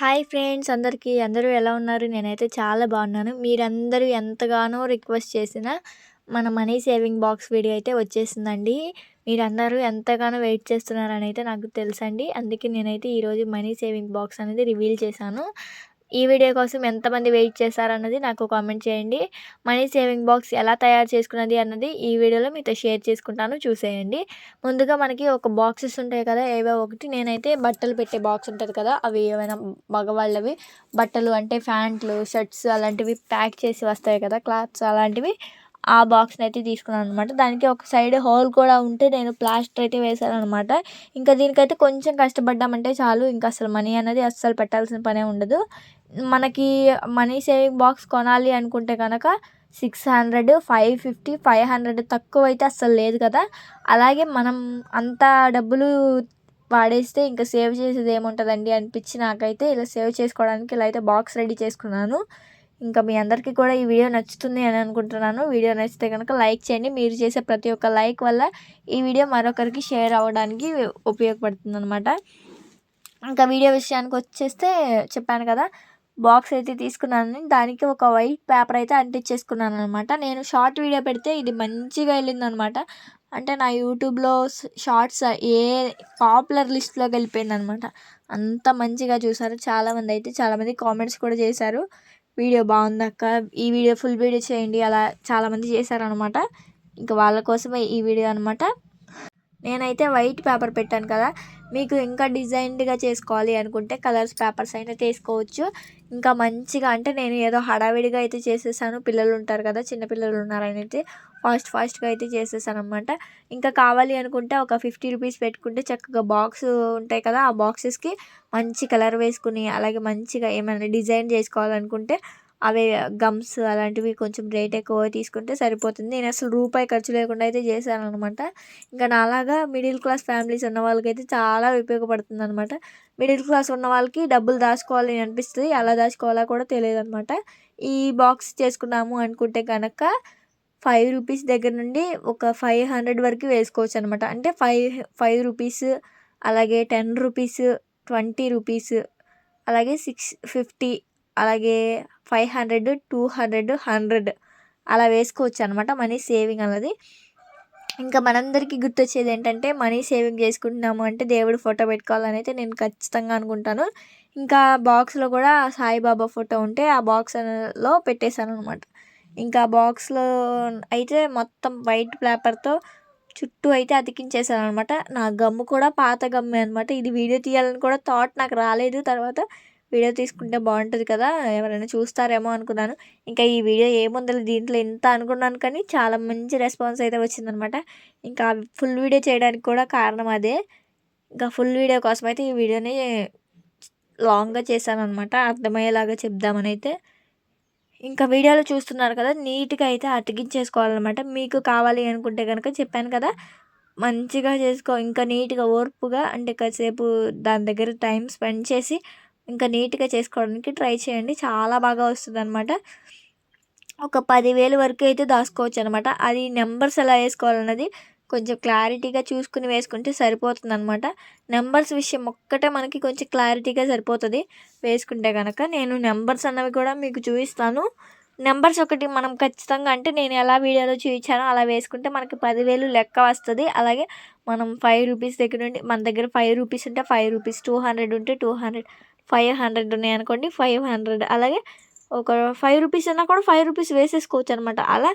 Hi friends అందరికీ. అందరూ ఎలా ఉన్నారు? నేనైతే చాలా బాగున్నాను. మీరందరూ ఎంతగానో రిక్వెస్ట్ చేసిన మన మనీ సేవింగ్ బాక్స్ వీడియో అయితే వచ్చేసిందండి. మీరందరూ ఎంతగానో వెయిట్ చేస్తున్నారని అయితే నాకు తెలుసండి. అందుకే నేనైతే ఈరోజు మనీ సేవింగ్ బాక్స్ అనేది రివీల్ చేశాను. ఈ వీడియో కోసం ఎంతమంది వెయిట్ చేశారన్నది నాకు కామెంట్ చేయండి. మనీ సేవింగ్ బాక్స్ ఎలా తయారు చేసుకున్నది అన్నది ఈ వీడియోలో మీతో షేర్ చేసుకుంటాను చూసేయండి. ముందుగా మనకి ఒక బాక్సెస్ ఉంటాయి కదా ఏవో ఒకటి. నేనైతే బట్టలు పెట్టే బాక్స్ ఉంటుంది కదా అవి ఏమైనా మగవాళ్ళవి. బట్టలు అంటే ప్యాంట్లు షర్ట్స్ అలాంటివి ప్యాక్ చేసి వస్తాయి కదా క్లాత్స్ అలాంటివి. ఆ బాక్స్ని అయితే తీసుకున్నాను అనమాట దానికి ఒక సైడ్ హోల్ కూడా ఉంటే నేను ప్లాస్టర్ అయితే వేసాను అనమాట ఇంకా దీనికైతే కొంచెం కష్టపడ్డామంటే చాలు ఇంకా అసలు మనీ అనేది అస్సలు పెట్టాల్సిన పనే ఉండదు. మనకి మనీ సేవింగ్ బాక్స్ కొనాలి అనుకుంటే కనుక six hundred five fifty five hundred తక్కువ అయితే అస్సలు లేదు కదా. అలాగే మనం అంత డబ్బులు వాడేస్తే ఇంకా సేవ్ చేసేది ఏముంటుందండి అనిపించి నాకైతే ఇలా సేవ్ చేసుకోవడానికి ఇలా అయితే బాక్స్ రెడీ చేసుకున్నాను. ఇంకా మీ అందరికీ కూడా ఈ వీడియో నచ్చుతుంది అని అనుకుంటున్నాను. వీడియో నచ్చితే కనుక లైక్ చేయండి. మీరు చేసే ప్రతి ఒక్క లైక్ వల్ల ఈ వీడియో మరొకరికి షేర్ అవ్వడానికి ఉపయోగపడుతుంది అనమాట ఇంకా వీడియో విషయానికి వచ్చేస్తే చెప్పాను కదా బాక్స్ అయితే తీసుకున్నాను. దానికి ఒక వైట్ పేపర్ అయితే అంటించేసుకున్నాను అనమాట నేను షార్ట్ వీడియో పెడితే ఇది మంచిగా వెళ్ళిందనమాట అంటే నా యూట్యూబ్లో షార్ట్స్ ఏ పాపులర్ లిస్ట్లోకి వెళ్ళిపోయింది అనమాట అంత మంచిగా చూసారు. చాలామంది అయితే చాలామంది కామెంట్స్ కూడా చేశారు. వీడియో బాగుందక్క ఈ వీడియో ఫుల్ వీడియో చేయండి. అలా చాలామంది చేశారనమాట ఇంకా వాళ్ళ కోసమే ఈ వీడియో అనమాట నేనైతే వైట్ పేపర్ పెట్టాను కదా. మీకు ఇంకా డిజైన్డ్గా చేసుకోవాలి అనుకుంటే కలర్స్ పేపర్స్ అయినా తీసుకోవచ్చు. ఇంకా మంచిగా అంటే నేను ఏదో హడావిడిగా అయితే చేసేసాను. పిల్లలు ఉంటారు కదా చిన్నపిల్లలు ఉన్నారని అయితే ఫాస్ట్ ఫాస్ట్గా అయితే చేసేసాను అనమాట ఇంకా కావాలి అనుకుంటే ఒక ఫిఫ్టీ రూపీస్ పెట్టుకుంటే చక్కగా బాక్స్ ఉంటాయి కదా ఆ బాక్సెస్కి మంచి కలర్ వేసుకుని అలాగే మంచిగా ఏమైనా డిజైన్ చేసుకోవాలనుకుంటే అవే గమ్స్ అలాంటివి కొంచెం రేట్ ఎక్కువ తీసుకుంటే సరిపోతుంది. నేను అసలు రూపాయి ఖర్చు లేకుండా అయితే చేశాను అనమాట ఇంకా నాలాగా మిడిల్ క్లాస్ ఫ్యామిలీస్ ఉన్న వాళ్ళకైతే చాలా ఉపయోగపడుతుంది అనమాట మిడిల్ క్లాస్ ఉన్న వాళ్ళకి డబ్బులు దాచుకోవాలి అనిపిస్తుంది ఎలా దాచుకోవాలో కూడా తెలియదు అనమాట ఈ బాక్స్ చేసుకున్నాము అనుకుంటే కనుక ఫైవ్ రూపీస్ దగ్గర నుండి ఒక ఫైవ్ హండ్రెడ్ వరకు వేసుకోవచ్చు అనమాట అంటే ఫైవ్ ఫైవ్ రూపీస్ అలాగే టెన్ రూపీస్ ట్వంటీ రూపీస్ అలాగే సిక్స్ ఫిఫ్టీ అలాగే five hundred two hundred hundred అలా వేసుకోవచ్చు అనమాట మనీ సేవింగ్ అన్నది. ఇంకా మనందరికీ గుర్తొచ్చేది ఏంటంటే మనీ సేవింగ్ చేసుకుంటున్నాము అంటే దేవుడు ఫోటో పెట్టుకోవాలని అయితే నేను ఖచ్చితంగా అనుకుంటాను. ఇంకా బాక్స్లో కూడా సాయిబాబా ఫోటో ఉంటే ఆ బాక్స్లో పెట్టేశాను అనమాట ఇంకా బాక్స్లో అయితే మొత్తం వైట్ పేపర్తో చుట్టూ అయితే అతికించేసాను అనమాట నా గమ్ము కూడా పాత గమ్మే అనమాట ఇది వీడియో తీయాలని కూడా థాట్ నాకు రాలేదు. తర్వాత వీడియో తీసుకుంటే బాగుంటుంది కదా ఎవరైనా చూస్తారేమో అనుకున్నాను. ఇంకా ఈ వీడియో ఏముందో దీంట్లో ఎంత అనుకున్నాను కానీ చాలా మంచి రెస్పాన్స్ అయితే వచ్చిందనమాట. ఇంకా ఫుల్ వీడియో చేయడానికి కూడా కారణం అదే. ఇంకా ఫుల్ వీడియో కోసం అయితే ఈ వీడియోని లాంగ్గా చేశాను అనమాట అర్థమయ్యేలాగా చెప్దామని అయితే. ఇంకా వీడియోలో చూస్తున్నారు కదా నీట్గా అయితే అతికించేసుకోవాలన్నమాట. మీకు కావాలి అనుకుంటే కనుక చెప్పాను కదా మంచిగా చేసుకో ఇంకా నీట్గా ఓర్పుగా అంటే కాసేపు దాని దగ్గర టైం స్పెండ్ చేసి ఇంకా నీట్గా చేసుకోవడానికి ట్రై చేయండి. చాలా బాగా వస్తుంది అనమాట ఒక పదివేలు వరకు అయితే దాచుకోవచ్చు అనమాట అది నెంబర్స్ ఎలా వేసుకోవాలన్నది కొంచెం క్లారిటీగా చూసుకుని వేసుకుంటే సరిపోతుంది అనమాట నెంబర్స్ విషయం ఒక్కటే మనకి కొంచెం క్లారిటీగా సరిపోతుంది వేసుకుంటే కనుక నేను నెంబర్స్ అన్నవి కూడా మీకు చూపిస్తాను. నెంబర్స్ ఒకటి మనం ఖచ్చితంగా అంటే నేను ఎలా వీడియోలో చూపించానో అలా వేసుకుంటే మనకి పదివేలు లెక్క వస్తుంది. అలాగే మనం ఫైవ్ రూపీస్ దగ్గర నుండి మన దగ్గర ఫైవ్ రూపీస్ ఉంటే ఫైవ్ రూపీస్ టూ హండ్రెడ్ ఉంటే టూ హండ్రెడ్ ఫైవ్ హండ్రెడ్ ఉన్నాయి అనుకోండి ఫైవ్ హండ్రెడ్. అలాగే ఒక ఫైవ్ రూపీస్ అన్నా కూడా ఫైవ్ రూపీస్ వేసేసుకోవచ్చు అనమాట అలా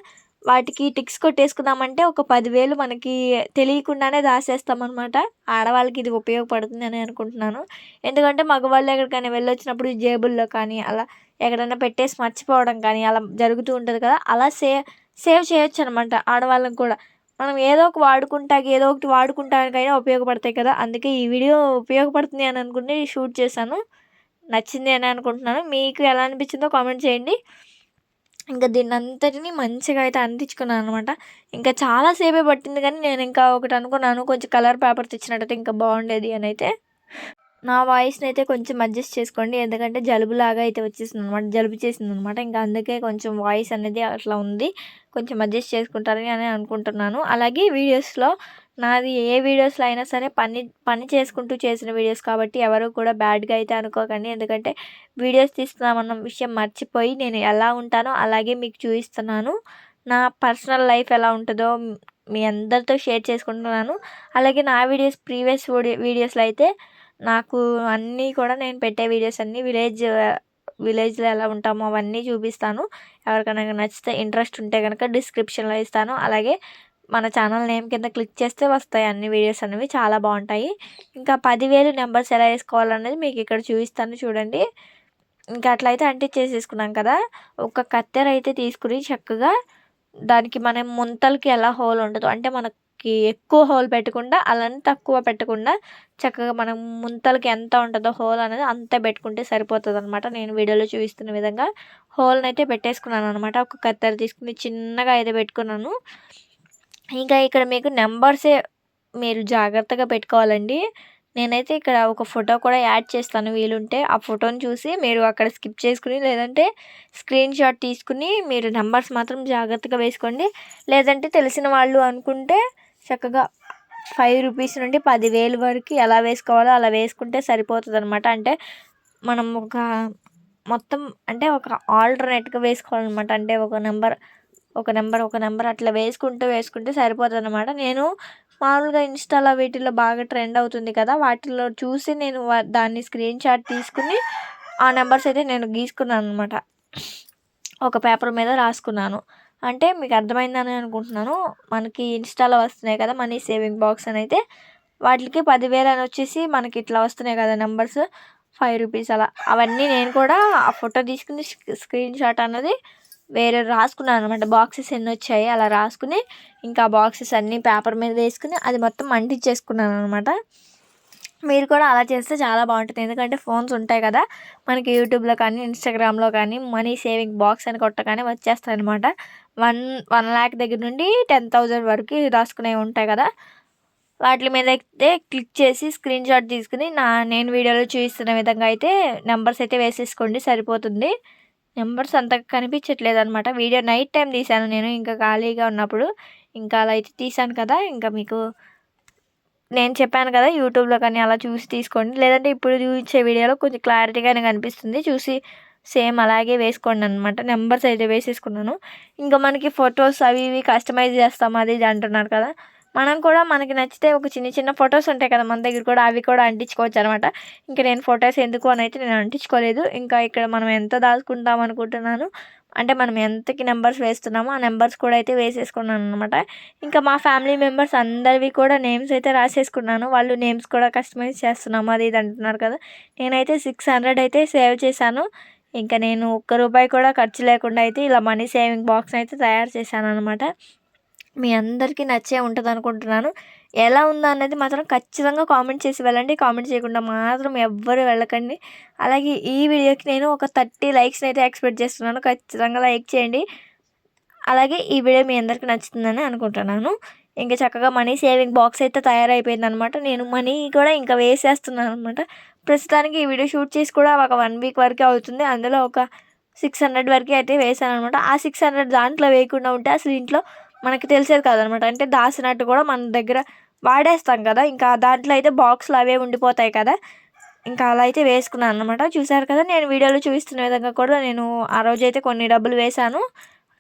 వాటికి టిక్స్ కొట్టేసుకుందామంటే ఒక పదివేలు మనకి తెలియకుండానే దాసేస్తామన్నమాట ఆడవాళ్ళకి ఇది ఉపయోగపడుతుంది అని అనుకుంటున్నాను. ఎందుకంటే మగవాళ్ళు ఎక్కడికైనా వెళ్ళొచ్చినప్పుడు జేబుల్లో కానీ అలా ఎక్కడైనా పెట్టేసి మర్చిపోవడం కానీ అలా జరుగుతూ ఉంటుంది కదా అలా సేవ్ సేవ్ చేయొచ్చు అనమాట ఆడవాళ్ళకి కూడా. మనం ఏదో ఒక వాడుకుంటాకి ఏదో ఒకటి వాడుకుంటానికైనా ఉపయోగపడతాయి కదా అందుకే ఈ వీడియో ఉపయోగపడుతుంది అని అనుకుంటే షూట్ చేశాను. నచ్చింది అని అనుకుంటున్నాను. మీకు ఎలా అనిపించిందో కామెంట్ చేయండి. ఇంకా దీన్ని అంతటిని మంచిగా అయితే అందించుకున్నాను అనమాట ఇంకా చాలాసేపే పట్టింది కానీ నేను ఇంకా ఒకటి అనుకున్నాను. కొంచెం కలర్ పేపర్ తెచ్చినట్టయితే ఇంకా బాగుండేది అని అయితే. నా వాయిస్ని అయితే కొంచెం అడ్జస్ట్ చేసుకోండి. ఎందుకంటే జలుబులాగా అయితే వచ్చేసింది అనమాట జలుబు చేసింది అనమాట ఇంకా అందుకే కొంచెం వాయిస్ అనేది అట్లా ఉంది. కొంచెం అడ్జస్ట్ చేసుకుంటారని అని అనుకుంటున్నాను. అలాగే వీడియోస్లో నాది ఏ వీడియోస్లో అయినా సరే పని పని చేసుకుంటూ చేసిన వీడియోస్ కాబట్టి ఎవరు కూడా బ్యాడ్గా అయితే అనుకోకండి. ఎందుకంటే వీడియోస్ తీస్తున్నామన్న విషయం మర్చిపోయి నేను ఎలా ఉంటానో అలాగే మీకు చూపిస్తున్నాను. నా పర్సనల్ లైఫ్ ఎలా ఉంటుందో మీ అందరితో షేర్ చేసుకుంటున్నాను. అలాగే నా వీడియోస్ ప్రీవియస్ వీడియోస్లో అయితే నాకు అన్నీ కూడా నేను పెట్టే వీడియోస్ అన్నీ విలేజ్ విలేజ్లో ఎలా ఉంటామో అవన్నీ చూపిస్తాను. ఎవరికైనా నచ్చితే ఇంట్రెస్ట్ ఉంటే కనుక డిస్క్రిప్షన్లో ఇస్తాను. అలాగే మన ఛానల్ నేమ్ కింద క్లిక్ చేస్తే వస్తాయి అన్ని వీడియోస్ అనేవి. చాలా బాగుంటాయి. ఇంకా పదివేలు నెంబర్స్ ఎలా వేసుకోవాలనేది మీకు ఇక్కడ చూపిస్తాను చూడండి. ఇంకా అట్లయితే అంటించేసేసుకున్నాం కదా. ఒక కత్తెర అయితే తీసుకుని చక్కగా దానికి మనం ముంతలకి ఎలా హోల్ ఉండదు అంటే మనకి ఎక్కువ హోల్ పెట్టకుండా అలానే తక్కువ పెట్టకుండా చక్కగా మనం ముంతలకి ఎంత ఉంటుందో హోల్ అనేది అంత పెట్టుకుంటే సరిపోతుంది అనమాట నేను వీడియోలో చూపిస్తున్న విధంగా హోల్ని అయితే పెట్టేసుకున్నాను అనమాట ఒక కత్తెర తీసుకుని చిన్నగా అయితే పెట్టుకున్నాను. ఇంకా ఇక్కడ మీకు నెంబర్సే మీరు జాగ్రత్తగా పెట్టుకోవాలండి. నేనైతే ఇక్కడ ఒక ఫోటో కూడా యాడ్ చేస్తాను వీలుంటే. ఆ ఫోటోని చూసి మీరు అక్కడ స్కిప్ చేసుకుని లేదంటే స్క్రీన్ షాట్ తీసుకుని మీరు నెంబర్స్ మాత్రం జాగ్రత్తగా వేసుకోండి. లేదంటే తెలిసిన వాళ్ళు అనుకుంటే చక్కగా ఫైవ్ రూపీస్ నుండి పదివేలు వరకు ఎలా వేసుకోవాలో అలా వేసుకుంటే సరిపోతుంది అనమాట అంటే మనం ఒక మొత్తం అంటే ఒక ఆల్టర్నేట్గా వేసుకోవాలన్నమాట. అంటే ఒక నెంబర్ ఒక నెంబర్ ఒక నెంబర్ అట్లా వేసుకుంటూ వేసుకుంటే సరిపోతుంది అనమాట నేను మామూలుగా ఇన్స్టాలో వీటిల్లో బాగా ట్రెండ్ అవుతుంది కదా వాటిల్లో చూసి నేను దాన్ని స్క్రీన్ షాట్ తీసుకుని ఆ నెంబర్స్ అయితే నేను గీసుకున్నాను అనమాట ఒక పేపర్ మీద రాసుకున్నాను. అంటే మీకు అర్థమైందని అనుకుంటున్నాను. మనకి ఇన్స్టాలో వస్తున్నాయి కదా మనీ సేవింగ్ బాక్స్ అని అయితే వాటికి పదివేలు అని వచ్చేసి మనకి ఇట్లా వస్తున్నాయి కదా నెంబర్స్ ఫైవ్ రూపీస్ అలా. అవన్నీ నేను కూడా ఆ ఫోటో తీసుకుని స్క్రీన్ షాట్ అన్నది వేరే రాసుకున్నాను అనమాట బాక్సెస్ ఎన్ని వచ్చాయి అలా రాసుకుని ఇంకా బాక్సెస్ అన్నీ పేపర్ మీద వేసుకుని అది మొత్తం అంటించేసుకున్నాను అనమాట మీరు కూడా అలా చేస్తే చాలా బాగుంటుంది. ఎందుకంటే ఫోన్స్ ఉంటాయి కదా మనకి యూట్యూబ్లో కానీ ఇన్స్టాగ్రామ్లో కానీ మనీ సేవింగ్ బాక్స్ అని కొట్టగానే వచ్చేస్తాయి అనమాట వన్ వన్ ల్యాక్ దగ్గర నుండి టెన్ థౌజండ్ వరకు రాసుకునేవి ఉంటాయి కదా. వాటి మీద అయితే క్లిక్ చేసి స్క్రీన్ షాట్ తీసుకుని నా నేను వీడియోలో చూపిస్తున్న విధంగా అయితే నెంబర్స్ అయితే వేసేసుకోండి సరిపోతుంది. నెంబర్స్ అంతగా కనిపించట్లేదు అనమాట వీడియో నైట్ టైం తీశాను నేను ఇంకా ఖాళీగా ఉన్నప్పుడు. ఇంకా అలా అయితే తీశాను కదా ఇంకా మీకు నేను చెప్పాను కదా యూట్యూబ్లో కానీ అలా చూసి తీసుకోండి. లేదంటే ఇప్పుడు చూసే వీడియోలో కొంచెం క్లారిటీగానే కనిపిస్తుంది. చూసి సేమ్ అలాగే వేసుకోండి అనమాట నెంబర్స్ అయితే వేసేసుకున్నాను. ఇంకా మనకి ఫొటోస్ అవి ఇవి కస్టమైజ్ చేస్తాం అది ఇది అంటున్నారు కదా. మనం కూడా మనకి నచ్చితే ఒక చిన్న చిన్న ఫొటోస్ ఉంటాయి కదా మన దగ్గర కూడా అవి కూడా అంటించుకోవచ్చు అనమాట. ఇంకా నేను ఫొటోస్ ఎందుకు అని అయితే నేను అంటించుకోలేదు. ఇంకా ఇక్కడ మనం ఎంత దాచుకుంటాం అనుకుంటున్నాను అంటే మనం ఎంతకి నెంబర్స్ వేస్తున్నామో ఆ నెంబర్స్ కూడా అయితే వేసేసుకున్నాను అనమాట. ఇంకా మా ఫ్యామిలీ మెంబర్స్ అందరివి కూడా నేమ్స్ అయితే రాసేసుకున్నాను. వాళ్ళు నేమ్స్ కూడా కస్టమైజ్ చేస్తున్నాము అది ఇది అంటున్నారు కదా. నేనైతే సిక్స్ హండ్రెడ్ అయితే సేవ్ చేశాను. ఇంకా నేను ఒక్క రూపాయి కూడా ఖర్చు లేకుండా అయితే ఇలా మనీ సేవింగ్ బాక్స్ అయితే తయారు చేశాను అనమాట. మీ అందరికీ నచ్చే ఉంటుంది అనుకుంటున్నాను ఎలా ఉందా అనేది మాత్రం ఖచ్చితంగా కామెంట్ చేసి వెళ్ళండి. కామెంట్ చేయకుండా మాత్రం ఎవ్వరు వెళ్ళకండి. అలాగే ఈ వీడియోకి నేను ఒక థర్టీ లైక్స్ని అయితే ఎక్స్పెక్ట్ చేస్తున్నాను. ఖచ్చితంగా లైక్ చేయండి. అలాగే ఈ వీడియో మీ అందరికీ నచ్చుతుందని అనుకుంటున్నాను. ఇంకా చక్కగా మనీ సేవింగ్ బాక్స్ అయితే తయారైపోయింది అనమాట నేను మనీ కూడా ఇంకా వేసేస్తున్నాను అనమాట ప్రస్తుతానికి ఈ వీడియో షూట్ చేసి కూడా ఒక వన్ వీక్ వరకే అవుతుంది. అందులో ఒక సిక్స్ హండ్రెడ్ వరకు అయితే వేసాను అనమాట ఆ సిక్స్ హండ్రెడ్ దాంట్లో వేయకుండా ఉంటే అసలు ఇంట్లో మనకి తెలిసేది కాదనమాట. అంటే దాచినట్టు కూడా మన దగ్గర వాడేస్తాం కదా. ఇంకా దాంట్లో అయితే బాక్స్లు అవే ఉండిపోతాయి కదా. ఇంకా అలా అయితే వేసుకున్నాను అనమాట చూసారు కదా నేను వీడియోలో చూపిస్తున్న విధంగా కూడా నేను ఆ రోజు అయితే కొన్ని డబ్బులు వేశాను.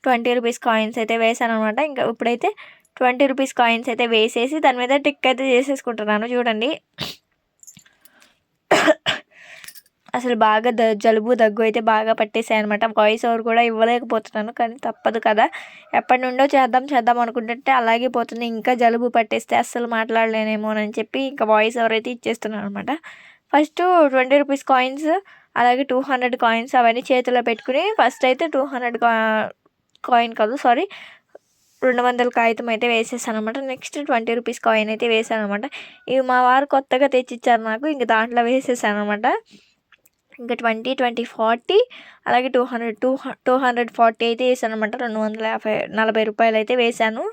ట్వంటీ రూపీస్ కాయిన్స్ అయితే వేసాను అనమాట ఇంకా ఇప్పుడైతే ట్వంటీ రూపీస్ కాయిన్స్ అయితే వేసేసి దాని మీద టిక్ అయితే చేసేసుకుంటున్నాను. చూడండి. అసలు బాగా ద జలుబు దగ్గు అయితే బాగా పట్టేసాయి అనమాట వాయిస్ ఓవర్ కూడా ఇవ్వలేకపోతున్నాను కానీ తప్పదు కదా. ఎప్పటి నుండో చేద్దాం చేద్దాం అనుకుంటుంటే అలాగే పోతుంది. ఇంకా జలుబు పట్టేస్తే అస్సలు మాట్లాడలేనేమో అని చెప్పి ఇంకా వాయిస్ ఓవర్ అయితే ఇచ్చేస్తున్నాను అనమాట ఫస్ట్ ట్వంటీ రూపీస్ కాయిన్స్ అలాగే టూ హండ్రెడ్ కాయిన్స్ అవన్నీ చేతిలో పెట్టుకుని ఫస్ట్ అయితే టూ హండ్రెడ్ కాయిన్ కాదు సారీ రెండు వందల కాగితం అయితే వేసేసాను అనమాట నెక్స్ట్ ట్వంటీ రూపీస్ కాయిన్ అయితే వేసాను అనమాట ఇవి మా వారు కొత్తగా తెచ్చిచ్చారు నాకు ఇంక దాంట్లో వేసేసాను అనమాట ఇంకా ట్వంటీ ట్వంటీ ఫార్టీ అలాగే two hundred two two hundred forty అయితే వేసాను అనమాట రెండు వందల యాభై నలభై రూపాయలు అయితే వేశాను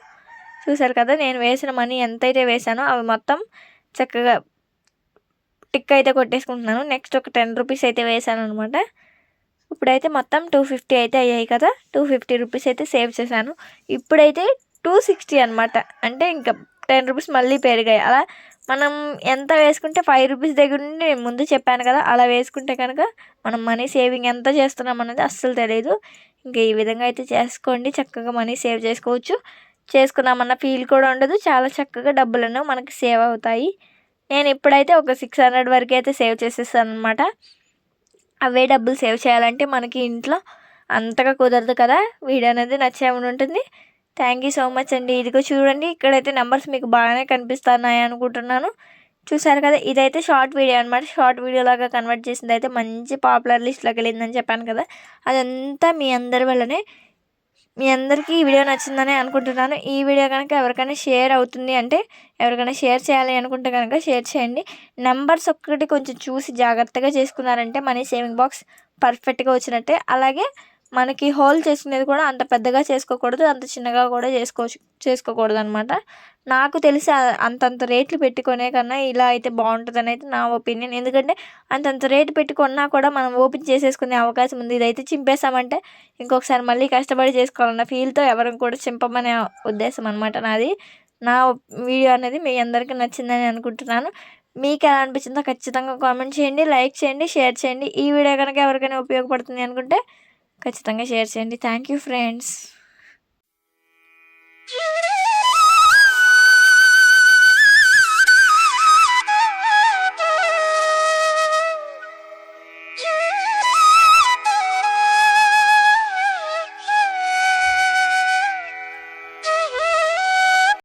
చూసారు కదా నేను వేసిన మనీ ఎంత అయితే వేసానో అవి మొత్తం చక్కగా టిక్ అయితే కొట్టేసుకుంటున్నాను. నెక్స్ట్ ఒక టెన్ రూపీస్ అయితే వేసాను అనమాట ఇప్పుడైతే మొత్తం టూ ఫిఫ్టీ అయితే అయ్యాయి కదా టూ ఫిఫ్టీ రూపీస్ అయితే సేవ్ చేశాను. ఇప్పుడైతే టూ సిక్స్టీ అనమాట అంటే ఇంకా టెన్ రూపీస్ మళ్ళీ పెరిగాయి. అలా మనం ఎంత వేసుకుంటే ఫైవ్ రూపీస్ దగ్గర నుండి నేను ముందు చెప్పాను కదా అలా వేసుకుంటే కనుక మనం మనీ సేవింగ్ ఎంత చేస్తున్నాం అనేది అస్సలు తెలియదు ఇంకా ఈ విధంగా అయితే చేసుకోండి చక్కగా మనీ సేవ్ చేసుకోవచ్చు. చేసుకున్నామన్న ఫీల్ కూడా ఉండదు చాలా చక్కగా డబ్బులను మనకి సేవ్ అవుతాయి. నేను ఇప్పుడైతే ఒక సిక్స్ హండ్రెడ్ వరకు అయితే సేవ్ చేసేస్తాను అనమాట అవే డబ్బులు సేవ్ చేయాలంటే మనకి ఇంట్లో అంతగా కుదరదు కదా వీడియో అనేది నచ్చేమని ఉంటుంది. థ్యాంక్ యూ సో మచ్ అండి. ఇదిగో చూడండి ఇక్కడైతే నెంబర్స్ మీకు బాగానే కనిపిస్తున్నాయి అనుకుంటున్నాను. చూసారు కదా ఇదైతే షార్ట్ వీడియో అనమాట షార్ట్ వీడియో లాగా కన్వర్ట్ చేసింది అయితే మంచి పాపులర్ లిస్ట్లోకి వెళ్ళిందని చెప్పాను కదా. అదంతా మీ అందరి వల్లనే మీ అందరికీ ఈ వీడియో నచ్చిందని అనుకుంటున్నాను. ఈ వీడియో కనుక ఎవరికైనా షేర్ అవుతుంది అంటే ఎవరికైనా షేర్ చేయాలి అనుకుంటే కనుక షేర్ చేయండి. నెంబర్స్ ఒక్కటి కొంచెం చూసి జాగ్రత్తగా చేసుకున్నారంటే మనీ సేవింగ్ బాక్స్ పర్ఫెక్ట్గా వచ్చినట్టే. అలాగే మనకి హోల్ చేసుకునేది కూడా అంత పెద్దగా చేసుకోకూడదు అంత చిన్నగా కూడా చేసుకోవచ్చు చేసుకోకూడదు అనమాట నాకు తెలిసి అంతంత రేట్లు పెట్టుకునే కన్నా ఇలా అయితే బాగుంటుందని అయితే నా ఒపీనియన్. ఎందుకంటే అంతంత రేటు పెట్టుకున్నా కూడా మనం ఓపెన్ చేసేసుకునే అవకాశం ఉంది. ఇదైతే చింపేసామంటే ఇంకొకసారి మళ్ళీ కష్టపడి చేసుకోవాలన్న ఫీల్తో ఎవరిని కూడా చింపమనే ఉద్దేశం అనమాట నాది. నా వీడియో అనేది మీ అందరికీ నచ్చిందని అనుకుంటున్నాను. మీకు ఎలా అనిపించిందో ఖచ్చితంగా కామెంట్ చేయండి లైక్ చేయండి షేర్ చేయండి. ఈ వీడియో కనుక ఎవరికైనా ఉపయోగపడుతుంది అనుకుంటే ఖచ్చితంగా షేర్ చేయండి. Thank you friends